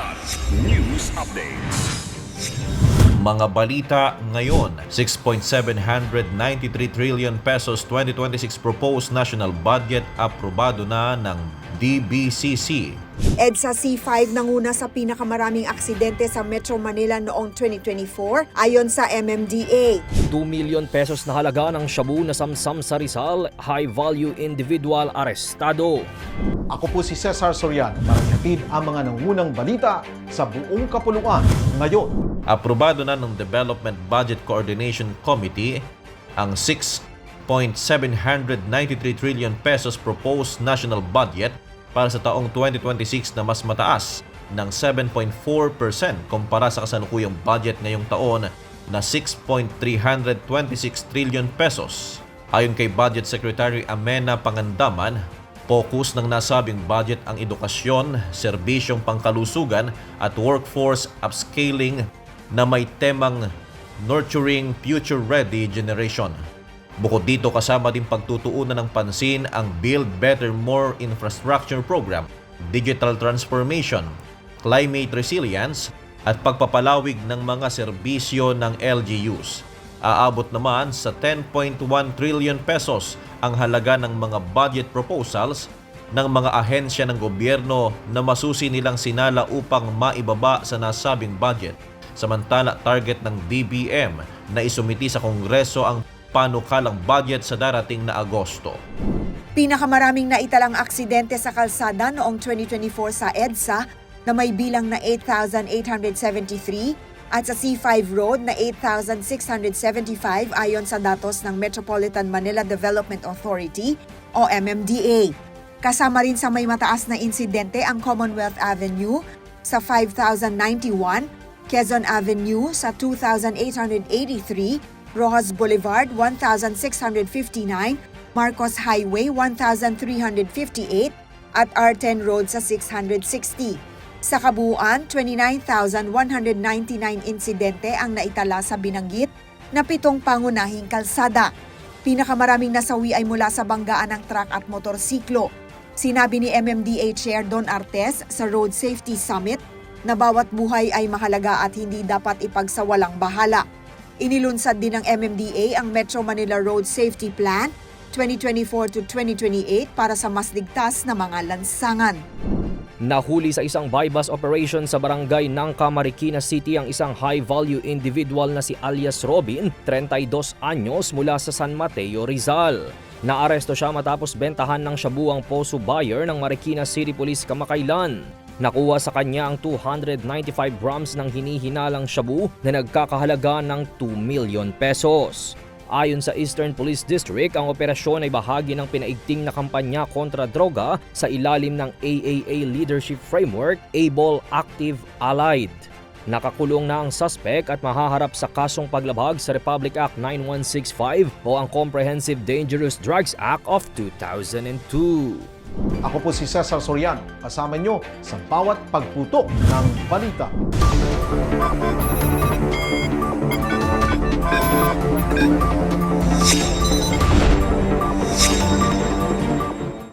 Kilat News Updates. Mga balita ngayon, 6.793 trillion pesos 2026 proposed national budget aprobado na ng DBCC. EDSA C5 nanguna sa pinakamaraming aksidente sa Metro Manila noong 2024 ayon sa MMDA. 2 million pesos na halaga ng shabu na samsam sa Rizal, high-value individual arestado. Ako po si Cesar Sorian para ihatid ang mga nangunang balita sa buong kapuluan ngayon. Aprobado na ng Development Budget Coordination Committee ang 6.793 trillion pesos proposed national budget para sa taong 2026 na mas mataas ng 7.4% kumpara sa kasalukuyang budget ngayong taon na 6.326 trillion pesos. Ayon kay Budget Secretary Amena Pangandaman, Focus ng nasabing budget ang edukasyon, serbisyong pangkalusugan at workforce upscaling na may temang Nurturing Future-Ready Generation. Bukod dito kasama din pagtutuunan ng pansin ang Build Better More Infrastructure Program, Digital Transformation, Climate Resilience at pagpapalawig ng mga serbisyo ng LGUs. Aabot naman sa 10.1 trillion pesos ang halaga ng mga budget proposals ng mga ahensya ng gobyerno na masusi nilang sinala upang maibaba sa nasabing budget. Samantala, target ng DBM na isumiti sa Kongreso ang panukalang budget sa darating na Agosto. Pinakamaraming naitalang aksidente sa kalsada noong 2024 sa EDSA na may bilang na 8,873 at sa C5 Road na 8,675 ayon sa datos ng Metropolitan Manila Development Authority o MMDA. Kasama rin sa may mataas na insidente ang Commonwealth Avenue sa 5,091, Quezon Avenue sa 2,883, Rojas Boulevard 1,659, Marcos Highway 1,358 at R10 Road sa 660. Sa kabuuan, 29,199 insidente ang naitala sa binanggit na pitong pangunahing kalsada. Pinakamaraming nasawi ay mula sa banggaan ng truck at motorsiklo. Sinabi ni MMDA Chair Don Artes sa Road Safety Summit na bawat buhay ay mahalaga at hindi dapat ipagsawalang bahala. Inilunsad din ng MMDA ang Metro Manila Road Safety Plan 2024 to 2028 para sa mas ligtas na mga lansangan. Nahuli sa isang bypass operation sa barangay ng Camarikina City ang isang high-value individual na si alias Robin, 32 anyos mula sa San Mateo, Rizal. Naaresto siya matapos bentahan ng shabu ang poso buyer ng Marikina City Police kamakailan. Nakuha sa kanya ang 295 grams ng hinihinalang shabu na nagkakahalaga ng 2 million pesos. Ayon sa Eastern Police District, ang operasyon ay bahagi ng pinaigting na kampanya kontra droga sa ilalim ng AAA Leadership Framework, ABLE Active Allied. Nakakulong na ang suspect at mahaharap sa kasong paglabag sa Republic Act 9165 o ang Comprehensive Dangerous Drugs Act of 2002. Ako po si Cesar Sorian, kasama nyo sa bawat pagputok ng balita.